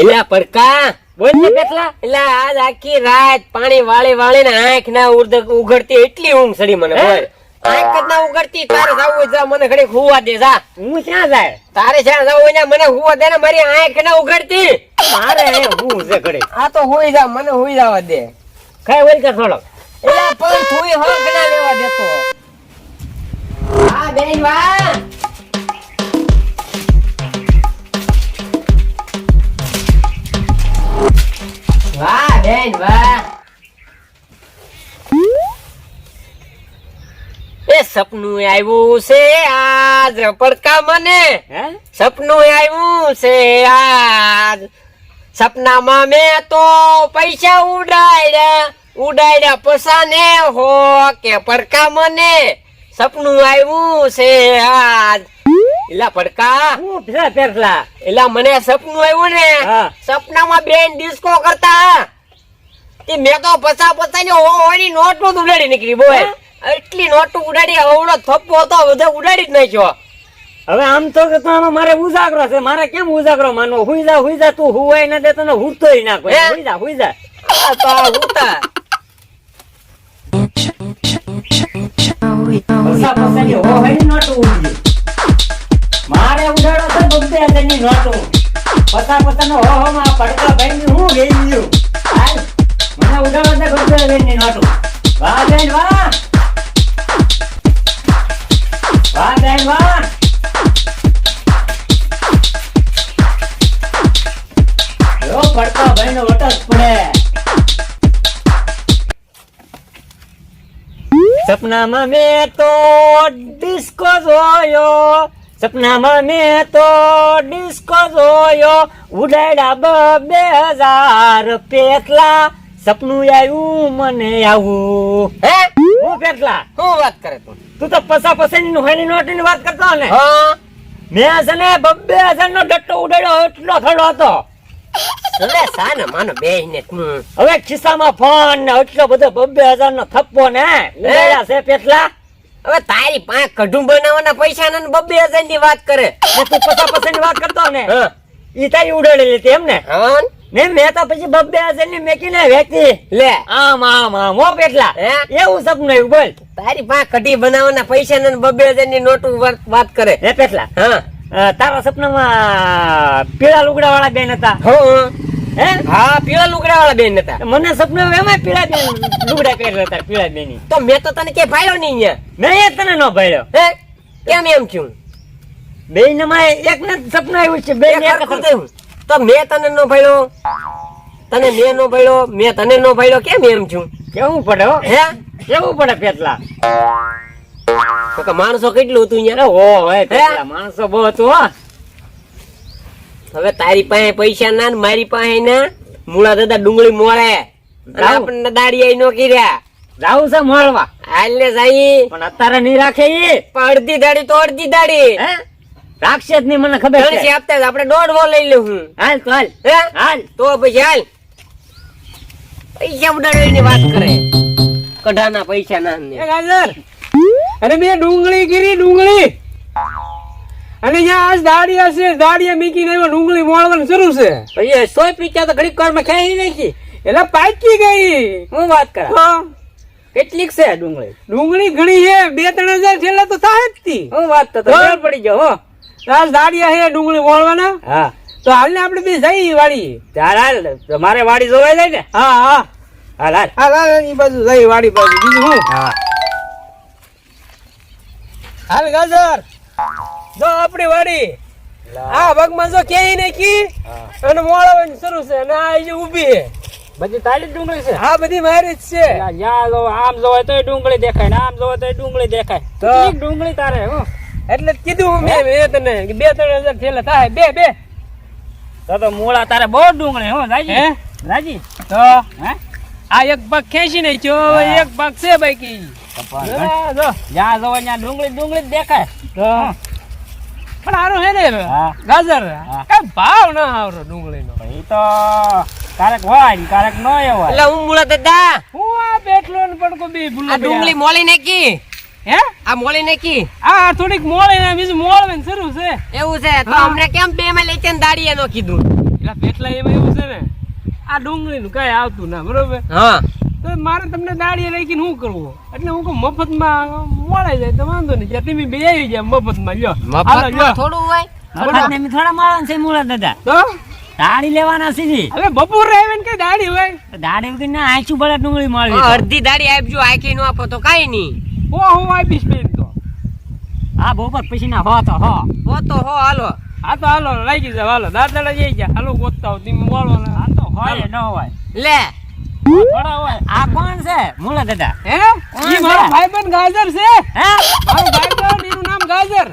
એલા પડકા બોલ ને પેટલા. એલા આજ આખી રાત પાણી વાળી વાળી ને આંખ ના ઉઘડતી એટલી ઊંઘ સડી મને બોલ. આંખ જ ના ઉઘડતી તારે જાવું જા મને ઘડી હુવા દે જા. હું ક્યાં જાય? તારે ક્યાં જાવું ને મને હુવા દે ને મારી આંખ ના ઉઘડતી. મારે હે હું છે ઘડી આ તો હોઈ જા મને હોઈ જવા દે. કઈ વળી કે થોડો એલા પણ તુંય હક ના લેવા દેતો. આ બેન વાહ. સપનું આવ્યું છે આજ. પડકા મને. સપનું આવ્યું છે આજ. સપનામાં મેં તો પૈસા ઉડાડ્યા. ઉડાડ્યા પસાને હો કે પડકા મને. સપનું આવ્યું છે આજ. એલા પડકા. હું પેલા પેટલા એલા મને સપનું આવ્યું ને. હા. સપનામાં બેન ડિસ્કો કરતા. તે મેં તો પસા પસા ની હોવાની નોટનું ઉડાડી નીકળી બોય. એટલી નોટું ઉડાડી અવળો થપ્પો હતો બધે ઉડાડી જ નાખ્યો. હવે આમ તો કે તો મારે ઉજાગરો છે મારે કેમ ઉજાગરો માનવો? હુઈ જા હુઈ જા તું હુવાય ના દે તને હુતોય ના કોઈ. હુઈ જા હુઈ જા. આ તો હુતા. મારે ઉડાડો છે બબ્બે હજારની નોટો. પતા પચાસનો હો હો માં પડકા ભાઈ હું ગઈ ગયું મને ઉડાડો છે બબ્બે હજારની નોટો. વાહ જય વાહ. સપનામાં મેં તો ડિસ્કો જોયો. સપનામાં મેં તો ડિસ્કો જોયો. ઉડાડ્યા બે હજાર પેટલા. સપનું આવ્યું મને આવું. હે? હું પેટલા? શું વાત કરે તું? તું તો પસા પસાની નુહાની નોટની વાત કરતો ને? હા. મેં છે ને બબ્બે હજાર નો ડટ્ટો ઉડાડ્યો એટલો ખડો હતો? અરે સાને માનો બે ને તું. હવે ખિસ્સામાં ફોન ને એટલો બધો બબ્બે હજાર નો થપ્પો ને? ઉડાડ્યા છે પેટલા? હવે તારી પાંચ કઢું બનાવવાના પૈસા ને બબ્બે હજારની વાત કરે. તું પસા પસાની વાત કરતો ને? હા. ઈ તારી ઉડાડેલી હતી એમ ને? હા. ને મેં તો પછી બબ્બે હજારની મેકીને વેચી. લે. આમ આમ આમ હો પેટલા. એવું સપનું આવ્યું બોલ. તારી પાંચ કઢી બનાવવાના પૈસા ને બબ્બે હજારની નોટું વાત- વાત કરે. હે પેટલા? હા. તારા સપનામાં પીળા લુગડા વાળા બેન હતા. હા. હે? હા પીળા લુગડા વાળા બેન હતા. મને સપનું એમાં પીળા બેન લુગડા પહેરેલા હતા પીળા બેની. તો મેં તો તને કે ભાડ્યો નહીં અહીંયા. મેં તને ન ભાડ્યો હે? કેમ એમ છું બે માં એક ને સપનું આવ્યું છે બે ને એક થયું. તો મેં તને નો ભણ્યો? તને મેં નો ભણ્યો? મેં તને નો ભણ્યો? કેમ એમ છું? કેવું પડે હો? હે? કેવું પડે પેટલા? માણસો કેટલું હતું અહીંયા માણસો બહુ હતું હો. હવે તારી પાસે પૈસા ના ને મારી પાસે ના? મૂળા દાદા ડુંગળી મોળે. આપણને દાડિયા નો કર્યા જાવું છે મળવા. હાલ ને પણ અત્યારે નહીં રાખે પણ અડધી દાડી તો અડધી દાડી. હે? રાખશે જ નહીં મને ખબર છે. આપતા આપડે આપણે દોઢ વો લઈ હું. હાલ તો હાલ. હાલ. તો પછી હાલ. પૈસા ઉડાડવાની વાત કરે. કઢાના પૈસા ના ને. ગાજર. અરે મેં ડુંગળી ગીરી ડુંગળી. અને અહીંયા આજ દાડિયા છે દાડિયા મીકીને એમાં ડુંગળી મોળવાનું શરૂ છે. પછી સોય પીચા તો ઘડીક વારમાં ખાઈ નાખી. એટલે પાકી ગઈ. હું વાત કર? હા. કેટલીક છે ડુંગળી? ડુંગળી ઘણી છે બે ત્રણ હજાર છેલ્લા તો સાહેબથી હું વાત તો તો પડી ગયો હો. આજ દાડિયા છે ડુંગળી મોળવાના હા. તો હાલ ને આપણે બે જઈ વાડી ચાલ હાલ તમારે મારે વાડી જોવાઈ જાય ને? હા હા. હાલ હાલ. હાલ હાલ એ બાજુ જઈ વાડી બાજુ. બીજું હું હા. હાલ ગાજર. જો આપણી વાડી. આ ભાગમાં જો ક્યાંય નાખી અને મોળવાની શરૂ છે અને આ જે ઊભી છે. બધી તારી ડુંગળી છે? હા બધી મારી જ છે. આમ જોવાય તો ડુંગળી દેખાય ને આમ જોવાય તો ડુંગળી દેખાય. તો? ડુંગળી તારે હું. એટલે જ કીધું મેં મેં તને બે ત્રણ હજાર થયેલા થાય. બે બે. તો તો મૂળા તારે બહુ ડુંગળી હો રાજી. હે? રાજી? તો? હે? આ એક ભાગ ખેંચી છો એક ભાગ છે બાકી. જ્યાં જવો ત્યાં ડુંગળી ડુંગળી જ દેખાય. તો? પણ આરો હે ને હા. ગાજર? કઈ ભાવ ના આવરો ડુંગળીનો. એ તો ક્યારેક હોય ને ક્યારેક ન હોય. એટલે હું મૂળા દાદા. હું આ બેઠલો ને પણ કોઈ બી ભૂલો આ ડુંગળી મોળી નાખી. હે? આ મોળી નાખી. આ થોડીક મોળે ને બીજું શરૂ છે. એવું છે? તો અમને કેમ બે માં લઈ દાડીએ નો કીધું? એટલે પેટલા એમાં એવું છે ને આ કઈ આવતું ના બરોબર? હા. તો મારે તમને દાડીએ રાખીને શું કરવું? એટલે હું મફત મફતમાં મળે જાય તો વાંધો નહીં જ્યાં તમે બે આવી જાય મફતમાં લ્યો. હાલો, થોડું હોય. થોડા મારવાના છે મૂળા દાદા. તો? દાડી લેવાના સીધી હવે બપોર આવીને કે દાડી હોય? દાડી વગર ના આંચું બળે ડુંગળી મળી અડધી દાડી આપજો આખી નો આપો તો કાઈ નહીં. હો હું બેન તો. હા બપોર પછી ના હો તો હો. હો તો હો હાલો. હા તો હાલો લઈ ગઈ હાલો. દાદા જઈ ગયા હાલો ગોતતા હો તમે મળો ને. હા તો હોય ન હોય. લે. આ કોણ છે? મુલા દાદા. હે? ઈ મારો? ભાઈબંધ ગાજર છે. હે? મારો ભાઈબંધ એનું નામ ગાજર.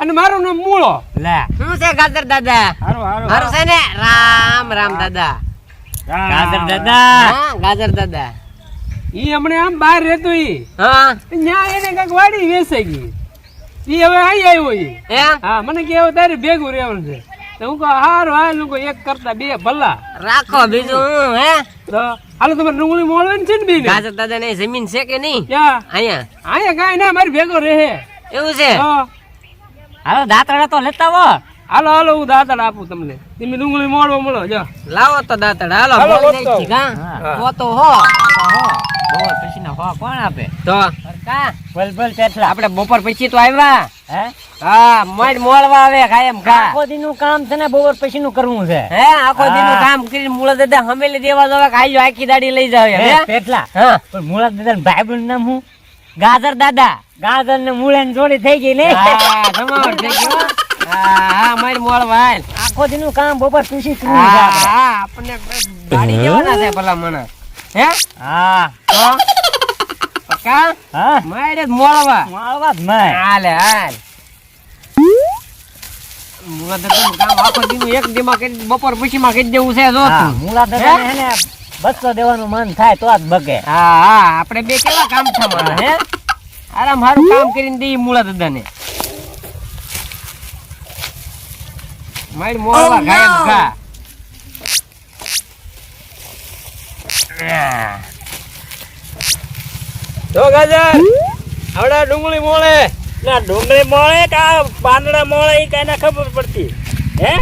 અને મારું નામ મૂળો. લે. શું છે ગાજર દાદા? હારું હારું મારું છે ને રામ રામ દાદા. ગાજર દાદા. હા ગાજર દાદા. ઈ હમણે આમ બહાર રહેતો ઈ. હા. ન્યા એને કાંઈક વાડી વેસે ગઈ. ઈ હવે આઈ આવ્યો ઈ. એમ? હા મને કે હવે તારે ભેગું રહેવાનું છે. તો હું કહું હારું હાલ. હું કહું એક કરતા બે ભલા. રાખો બીજું હું હે? તો હાલો તમારે ડુંગળી મોળવાની છે ને બેન? ગાજર દાદા ને જમીન છે કે નહીં? ક્યાં? અહીંયા? અહીંયા કાંઈ ના મારી ભેગો રહે. એવું છે? હા હાલો દાંતડા તો લેતા હો હાલો હાલો હું દાતડ આપું તમને. તમે ડુંગળી મોળવા મળો જો. લાવો તો દાતડ હાલો હાલો, હો તો. નાખી, હા? હા. બપોર પછી ના હવા કોણ આપે? તો? કા બલ બલ પેટલા. આપણે બપોર પછી તો આવ્યા હે? હા મડ મોળવા આવે કાયમ કા આખો દી નું કામ છે ને બપોર પછી નું કરવું છે. હે આખો હા. દીનું કામ કરીને મૂળ દાદા હમેલી દેવા જવા ખાઈ આખી દાડી લઈ જાવ હે, પેટલા. હા. પણ મૂળા દાદા ભાઈ નામ હું ગાજર દાદા. ગાજર ને મૂળે ની જોડી થઈ ગઈ ને? હા જમાવટ થઈ ગયો હા. હા મડ મોળવા હાલ. આખો દી નું કામ બપોર પછી હા આપણે. આપણને ગાડી જવાના છે ભલા મને હે? હા તો? પક્કા? હા? મારે મોળવા. માળવા જ મેં હાલે હાલ. બપોર પછી માં કરી દેવું છે જો. હા તું. મૂળા દાદા ને હે? ને બસો દેવાનું મન થાય તો જ બગે. હા હા આપણે બે કેવા કામ છે હે? આરામ હારું કામ કરીને દઈએ મૂળા દાદાને મારી મોળવા ગાયબ ઘા તો ગાજર આવડા ડુંગળી મોળે. ના ડુંગળી મોળે કા પાંદડા મોળે એ કઈ ના ખબર પડતી. હે?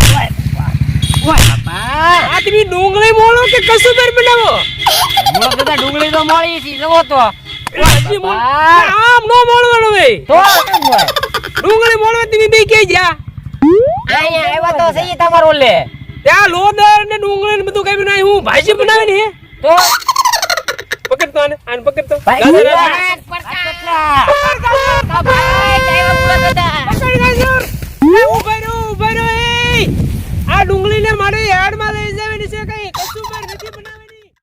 આદમી ડુંગળી મોળો કે કસુબર બનાવો? મોળો બધા ડુંગળી તો મોળી છે જુઓ તો. આમ નો મોળવાનો ભાઈ તો ડુંગળી મોળવા તમે બે કે જા અહીંયા આવ્યા તો સહી તમારો લે ત્યાં લોદર ને ડુંગળી ને બધું કઈ બનાવી હું ભાજી બનાવી ને તો પકડ તો આને આને પકડ તો ભાઈ, ગાજર ઊભા. આને. પકડ ગાજર એ ઊભા રહો ઊભા રહો એ. આ ડુંગળીને મારે યાર્ડમાં લઈ જવાની